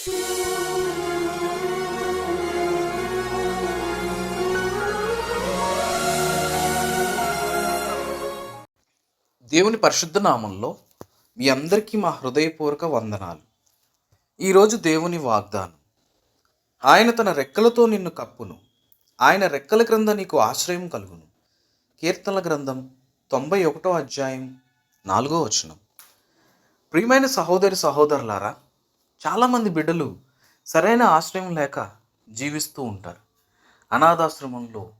దేవుని పరిశుద్ధ నామంలో మీ అందరికీ మా హృదయపూర్వక వందనాలు. ఈరోజు దేవుని వాగ్దానం. ఆయన తన రెక్కలతో నిన్ను కప్పును. ఆయన రెక్కల క్రింద నీకు ఆశ్రయం కలుగును. కీర్తనల గ్రంథం తొంభై ఒకటో అధ్యాయం నాలుగో వచనం. ప్రియమైన సహోదరి సహోదరులారా చాలామంది బిడ్డలు సరైన ఆశ్రయం లేక జీవిస్తూ ఉంటారు. అనాథాశ్రమంలో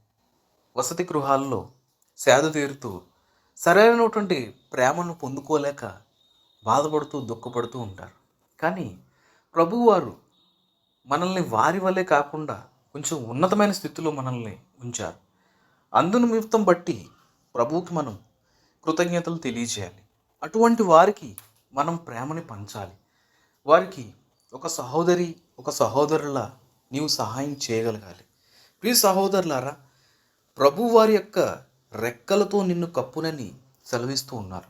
వసతి గృహాల్లో సేద తీరుతూ సరైనటువంటి ప్రేమను పొందుకోలేక బాధపడుతూ దుఃఖపడుతూ ఉంటారు. కానీ ప్రభువారు మనల్ని వారి వల్లే కాకుండా కొంచెం ఉన్నతమైన స్థితిలో మనల్ని ఉంచారు. అందు నిమిత్తం బట్టి ప్రభువుకి మనం కృతజ్ఞతలు తెలియజేయాలి. అటువంటి వారికి మనం ప్రేమని పంచాలి. వారికి ఒక సహోదరి ఒక సహోదరులా నీవు సహాయం చేయగలగాలి. ప్లీజ్ సహోదరులారా ప్రభు వారి యొక్క రెక్కలతో నిన్ను కప్పునని సెలవిస్తూ ఉన్నారు.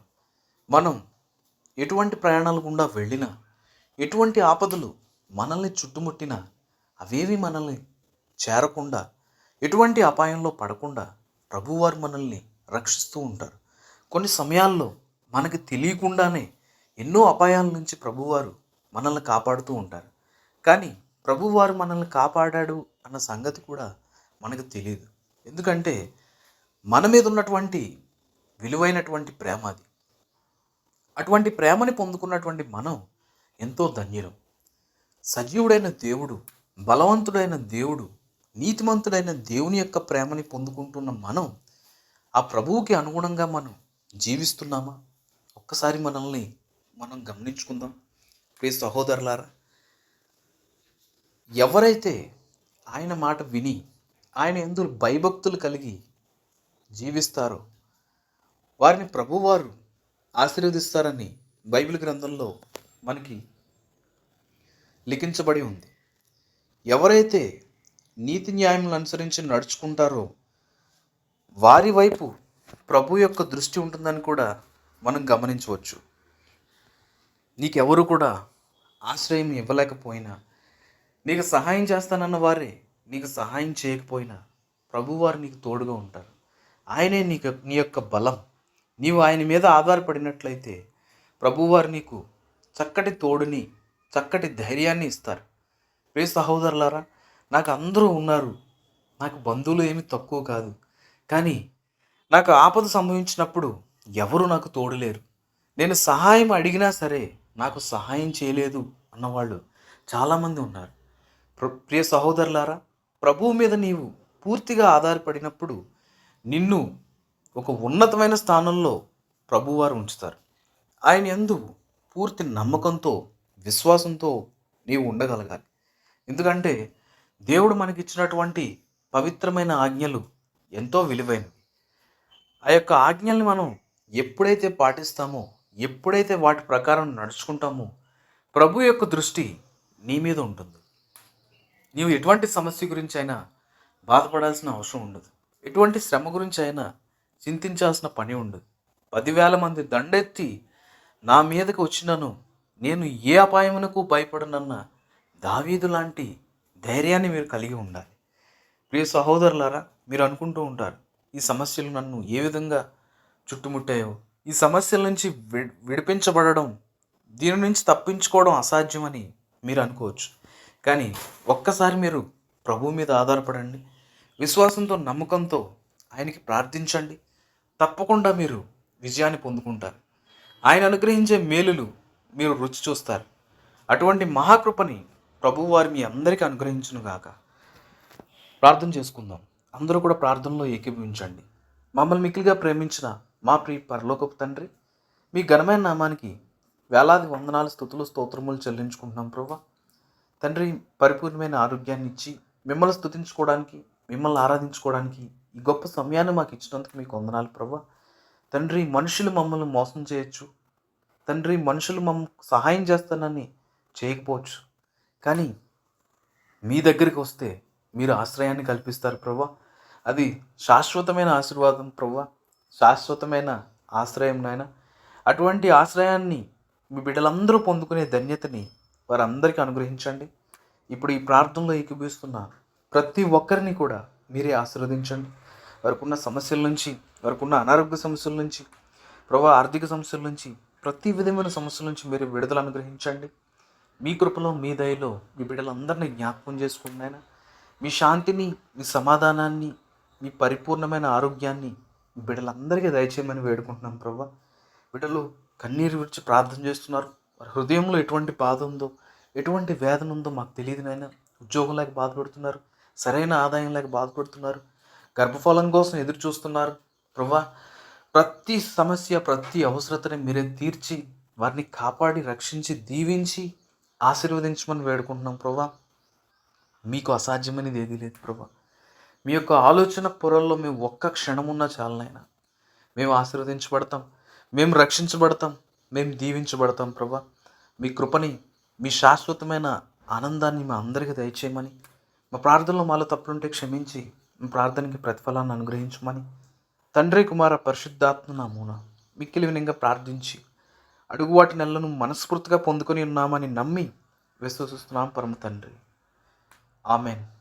మనం ఎటువంటి ప్రయాణాల గుండా వెళ్ళినా ఎటువంటి ఆపదలు మనల్ని చుట్టుముట్టినా అవేవి మనల్ని చేరకుండా ఎటువంటి అపాయంలో పడకుండా ప్రభువారు మనల్ని రక్షిస్తూ ఉంటారు. కొన్ని సమయాల్లో మనకి తెలియకుండానే ఎన్నో అపాయాల నుంచి ప్రభువారు మనల్ని కాపాడుతూ ఉంటారు. కానీ ప్రభువారు మనల్ని కాపాడాడు అన్న సంగతి కూడా మనకు తెలియదు ఎందుకంటే మన మీద ఉన్నటువంటి విలువైనటువంటి ప్రేమ అది. అటువంటి ప్రేమని పొందుకున్నటువంటి మనం ఎంతో ధన్యులం. సజీవుడైన దేవుడు బలవంతుడైన దేవుడు నీతిమంతుడైన దేవుని యొక్క ప్రేమని పొందుకుంటున్న మనం ఆ ప్రభువుకి అనుగుణంగా మనం జీవిస్తున్నామా? ఒక్కసారి మనల్ని మనం గమనించుకుందాం. ప్రియ సహోదరులారా ఎవరైతే ఆయన మాట విని ఆయన ఎందుకు భయభక్తులు కలిగి జీవిస్తారో వారిని ప్రభువారు ఆశీర్వదిస్తారని బైబిల్ గ్రంథంలో మనకి లిఖించబడి ఉంది. ఎవరైతే నీతి న్యాయములను అనుసరించి నడుచుకుంటారో వారి వైపు ప్రభు యొక్క దృష్టి ఉంటుందని కూడా మనం గమనించవచ్చు. నీకెవరు కూడా ఆశ్రయం ఇవ్వలేకపోయినా నీకు సహాయం చేస్తానన్న వారే నీకు సహాయం చేయకపోయినా ప్రభువారు నీకు తోడుగా ఉంటారు. ఆయనే నీకు నీ యొక్క బలం. నీవు ఆయన మీద ఆధారపడినట్లయితే ప్రభువారు నీకు చక్కటి తోడుని చక్కటి ధైర్యాన్ని ఇస్తారు. ప్రియ సహోదరులారా నాకు అందరూ ఉన్నారు. నాకు బంధువులు ఏమి తక్కువ కాదు. కానీ నాకు ఆపద సంభవించినప్పుడు ఎవరు నాకు తోడలేరు నేను సహాయం అడిగినా సరే నాకు సహాయం చేయలేదు అన్నవాళ్ళు చాలామంది ఉన్నారు. ప్ర- ప్రియ సహోదరులారా ప్రభువు మీద నీవు పూర్తిగా ఆధారపడినప్పుడు నిన్ను ఒక ఉన్నతమైన స్థానంలో ప్రభువారు ఉంచుతారు. ఆయన ఎందు పూర్తి నమ్మకంతో విశ్వాసంతో నీవు ఉండగలగాలి. ఎందుకంటే దేవుడు మనకిచ్చినటువంటి పవిత్రమైన ఆజ్ఞలు ఎంతో విలువైనవి. ఆ యొక్క ఆజ్ఞల్ని మనం ఎప్పుడైతే పాటిస్తామో ఎప్పుడైతే వాటి ప్రకారం నడుచుకుంటామో ప్రభు యొక్క దృష్టి నీ మీద ఉంటుంది. నీవు ఎటువంటి సమస్య గురించి అయినా బాధపడాల్సిన అవసరం ఉండదు. ఎటువంటి శ్రమ గురించి అయినా చింతించాల్సిన పని ఉండదు. పదివేల మంది దండెత్తి నా మీదకి వచ్చినను నేను ఏ అపాయమునకు భయపడనన్న దావీదు లాంటి ధైర్యాన్ని మీరు కలిగి ఉండాలి. ప్రియ సహోదరులారా మీరు అనుకుంటూ ఉంటారు ఈ సమస్యలు నన్ను ఏ విధంగా చుట్టుముట్టాయో? ఈ సమస్యల నుంచి వి విడిపించబడడం దీని నుంచి తప్పించుకోవడం అసాధ్యమని మీరు అనుకోవచ్చు. కానీ ఒక్కసారి మీరు ప్రభు మీద ఆధారపడండి. విశ్వాసంతో నమ్మకంతో ఆయనకి ప్రార్థించండి. తప్పకుండా మీరు విజయాన్ని పొందుకుంటారు. ఆయన అనుగ్రహించే మేలులు మీరు రుచి చూస్తారు. అటువంటి మహాకృపని ప్రభువారు మీ అందరికీ అనుగ్రహించును గాక ప్రార్థన చేసుకుందాం. అందరూ కూడా ప్రార్థనలో ఏకీభవించండి. మమ్మల్ని మిక్కిలిగా ప్రేమించిన మా ప్రియ పరలోకపు తండ్రి మీ ఘనమైన నామానికి వేలాది వందనాలు స్థుతులు స్తోత్రములు చెల్లించుకుంటున్నాం ప్రభా. తండ్రి పరిపూర్ణమైన ఆరోగ్యాన్ని ఇచ్చి మిమ్మల్ని స్థుతించుకోవడానికి మిమ్మల్ని ఆరాధించుకోవడానికి ఈ గొప్ప సమయాన్ని మాకు ఇచ్చినందుకు మీకు వందనాలు ప్రభా. తండ్రి మనుషులు మమ్మల్ని మోసం చేయొచ్చు. తండ్రి మనుషులు మమ్మ సహాయం చేస్తానని చేయకపోవచ్చు. కానీ మీ దగ్గరికి వస్తే మీరు ఆశ్రయాన్ని కల్పిస్తారు ప్రభా. అది శాశ్వతమైన ఆశీర్వాదం ప్రభా. శాశ్వతమైన ఆశ్రయం నాయన. అటువంటి ఆశ్రయాన్ని మీ బిడ్డలందరూ పొందుకునే ధన్యతని వారందరికీ అనుగ్రహించండి. ఇప్పుడు ఈ ప్రార్థనలో ఏకీభవిస్తున్న ప్రతి ఒక్కరిని కూడా మీరే ఆశీర్వదించండి. వారికి ఉన్న సమస్యల నుంచి వారికి ఉన్న అనారోగ్య సమస్యల నుంచి ప్రభా ఆర్థిక సమస్యల నుంచి ప్రతి విధమైన సమస్యల నుంచి మీరు విడుదల అనుగ్రహించండి. మీ కృపలో మీ దయలో మీ బిడ్డలందరినీ జ్ఞాపకం చేసుకుని ఆయన మీ శాంతిని మీ సమాధానాన్ని మీ పరిపూర్ణమైన ఆరోగ్యాన్ని బిడ్డలందరికీ దయచేయమని వేడుకుంటున్నాం ప్రభా బిడ్డలు కన్నీరు విడిచి ప్రార్థన చేస్తున్నారు. వారి హృదయంలో ఎటువంటి బాధ ఉందో ఎటువంటి వేదన ఉందో మాకు తెలియదు నాయన. ఉద్యోగం లేక బాధపడుతున్నారు సరైన ఆదాయం లేక బాధపడుతున్నారు గర్భఫలం కోసం ఎదురు చూస్తున్నారు ప్రభా ప్రతి సమస్య ప్రతి అవసరతని మీరే తీర్చి వారిని కాపాడి రక్షించి దీవించి ఆశీర్వదించమని వేడుకుంటున్నాం ప్రభా మీకు అసాధ్యమనేది ఏదీ లేదు ప్రభా మీ యొక్క ఆలోచన పొరల్లో మేము ఒక్క క్షణమున్నా చాలనైనా మేము ఆశీర్వదించబడతాం. మేము రక్షించబడతాం. మేము దీవించబడతాం ప్రభా. మీ కృపని మీ శాశ్వతమైన ఆనందాన్ని మా అందరికీ దయచేయమని మా ప్రార్థనలో మాలో తప్పులుంటే క్షమించి మా ప్రార్థనకి ప్రతిఫలాన్ని అనుగ్రహించమని తండ్రి కుమార పరిశుద్ధాత్మ నామూన మిక్కిలి వినంగా ప్రార్థించి అడుగువాటి నెలను మనస్ఫూర్తిగా పొందుకొని ఉన్నామని నమ్మి విశ్వసిస్తున్నాం పరమ తండ్రి. ఆమెన్.